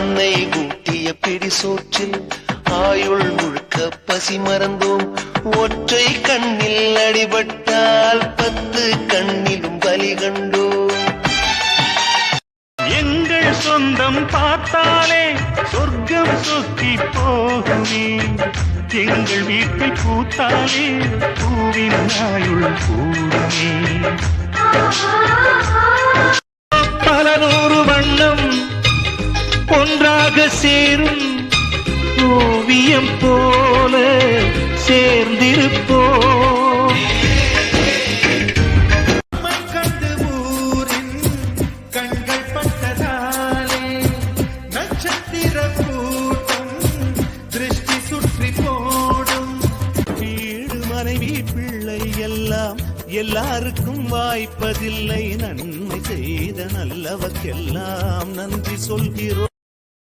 அன்னை ஊட்டிய பிடி சோற்றில் ஆயுள் முழுக்க பசி மறந்தோம். ஒற்றை கண்ணில் அடிபட்டால் பத்து கண்ணிலும் பலி கண்டோம். எங்கள் சொந்தம் பார்த்தாலே சொர்க்கம் சுத்தி போகுமே. எங்கள் வீட்டில் பூத்தாலே பூவின் ஆயுள் கூடுமே. பல நூறு ஒன்றாக சேரும் ஓவியம் போல சேர்ந்திருப்போம். கண்டு ஊரின் கண்கள் பட்டதாலே நட்சத்திர கூட்டம் திருஷ்டி சுற்றி போடும். வீடு மனைவி பிள்ளை எல்லாம் எல்லாருக்கும் வாய்ப்பதில்லை. நன்மை செய்த நல்லவர்க்கெல்லாம் நன்றி சொல்கிறோம்.